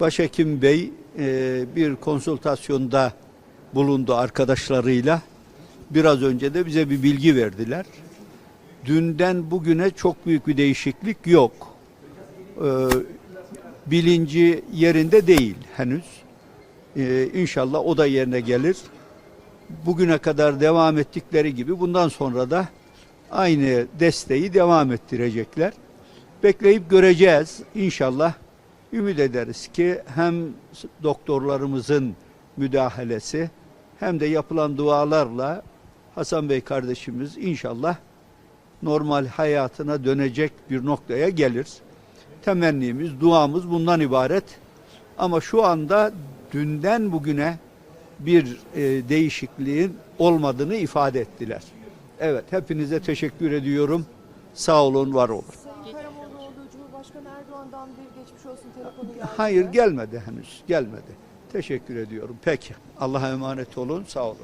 Başhekim Bey e, bir konsültasyonda bulundu arkadaşlarıyla. Biraz önce de bize bir bilgi verdiler. Dünden bugüne çok büyük bir değişiklik yok. E, bilinci yerinde değil henüz. E, inşallah o da yerine gelir. Bugüne kadar devam ettikleri gibi bundan sonra da aynı desteği devam ettirecekler. Bekleyip göreceğiz inşallah. Ümit ederiz ki hem doktorlarımızın müdahalesi hem de yapılan dualarla Hasan Bey kardeşimiz inşallah normal hayatına dönecek bir noktaya gelir. Temennimiz, duamız bundan ibaret. Ama şu anda dünden bugüne bir e, değişikliğin olmadığını ifade ettiler. Evet, hepinize teşekkür ediyorum. Sağ olun, var olun. Cumhurbaşkanı Erdoğan'dan bir geçmiş olsun telefonu geldi. Hayır gelmedi henüz, gelmedi. Teşekkür ediyorum. Peki, Allah'a emanet olun, sağ olun.